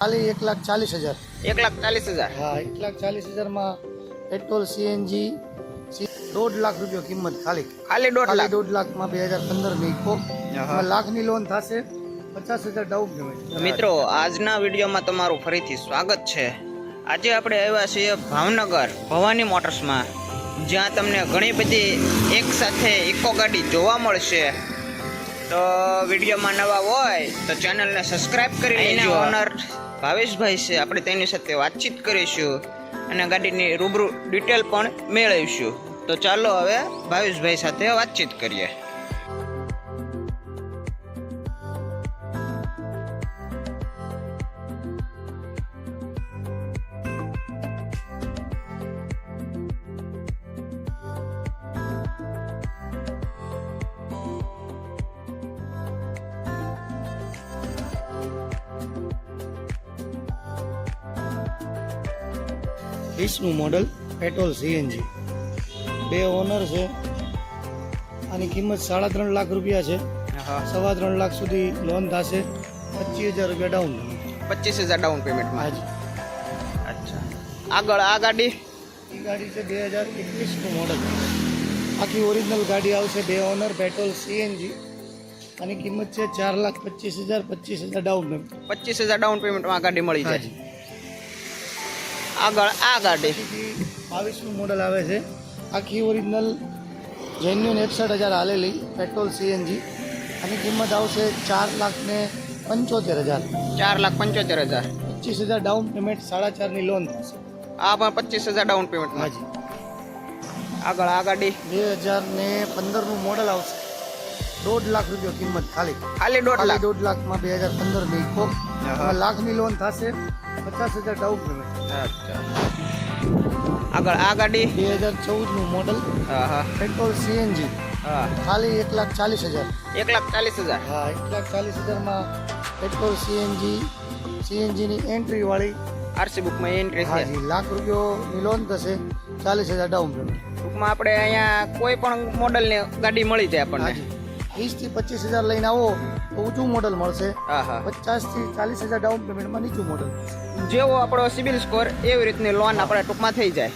ખાલી એક લાખ ચાલીસ હજાર. એક લાખ ચાલીસ હજાર? હા એક લાખ ચાલીસ હજારમાં પેટ્રોલ સીએનજી દોઢ લાખ રૂપિયા કિંમત ખાલી. ખાલી દોઢ લાખ? દોઢ લાખમાં બે હજાર પંદરની ઇકો. લાખની લોન થશે પચાસ હજાર ડાઉન પેમેન્ટ મિત્રો આજના વિડીયોમાં તમારું ફરીથી સ્વાગત છે. આજે આપણે આવ્યા છીએ ભાવનગર ભવાની મોટર્સમાં જ્યાં તમને ઘણી બધી એક સાથે ઇકો ગાડી જોવા મળશે. તો વિડીયોમાં નવા હોય તો ચેનલને સબસ્ક્રાઇબ કરી લેજો. ઓનર ભાવેશભાઈ છે. આપણે તેની સાથે વાતચીત કરીશું અને ગાડીની રૂબરૂ ડિટેલ પણ મેળવીશું. તો ચાલો હવે ભાવેશભાઈ સાથે વાતચીત કરીએ. વીસનું મોડલ પેટ્રોલ સીએનજી બે ઓનર છે. આની કિંમત સાડા ત્રણ લાખ રૂપિયા છે. હા. સવા ત્રણ લાખ સુધી લોન થશે. પચીસ હજાર રૂપિયા ડાઉન પચીસ હજાર ડાઉન પેમેન્ટમાં હાજી. અચ્છા. આગળ આ ગાડી? એ ગાડી છે બે હજાર એકવીસનું મોડલ આખી ઓરિજિનલ ગાડી આવશે બે ઓનર પેટ્રોલ સીએનજી આની કિંમત છે ચાર લાખ પચીસ હજાર પચીસ હજાર ડાઉન પેમેન્ટ પચીસ હજાર ડાઉન પેમેન્ટમાં આ ગાડી મળી જાય. આગળ આ ગાડી. બાવીસનું મોડલ આવે છે. આખી ઓરિજિનલ જેન્યુન એકસઠ હજાર હાલેલી પેટ્રોલ સીએનજી આની કિંમત આવશે ચાર લાખ ને પંચોતેર હજાર. ચાર લાખ પંચોતેર હજાર. પચીસ હજાર ડાઉન પેમેન્ટ સાડા ચારની લોન થશે આ પણ પચીસ હજાર ડાઉન પેમેન્ટમાં હાજી. આગળ આ ગાડી. બે હજાર ને પંદરનું મોડલ આવશે. દોઢ લાખ રૂપિયા કિંમત ખાલી. ખાલી દોઢ લાખ. દોઢ લાખમાં બે હજાર પંદરની લાખની લોન થશે પચાસ હજાર ડાઉન પેમેન્ટ આગળ આ ગાડી? બે હજાર ચૌદનું મોડલ હા હા. પેટ્રોલ સીએનજી હા. ખાલી એક લાખ ચાલીસ હજાર. એક લાખ ચાલીસ હજાર? હા એક લાખ ચાલીસ હજારમાં પેટ્રોલ સીએનજી સીએનજીની એન્ટ્રી વાળી. આરસી બુકમાં એન્ટ્રી છે. લાખ રૂપિયાની લોન થશે. ચાલીસ હજાર ડાઉન પેમેન્ટ ટૂંકમાં આપણે અહીંયા કોઈ પણ મોડલની ગાડી મળી જાય આપણને. હાજી વીસથી પચીસ હજાર લઈને આવો તો ઊંચું મોડલ મળશે. હા થી ચાલીસ હજાર ડાઉન પેમેન્ટમાં નીચું મોડલ જેવો આપણો સિબિલ સ્કોર એવી રીતની લોન આપણે ટૂંકમાં થઈ જાય.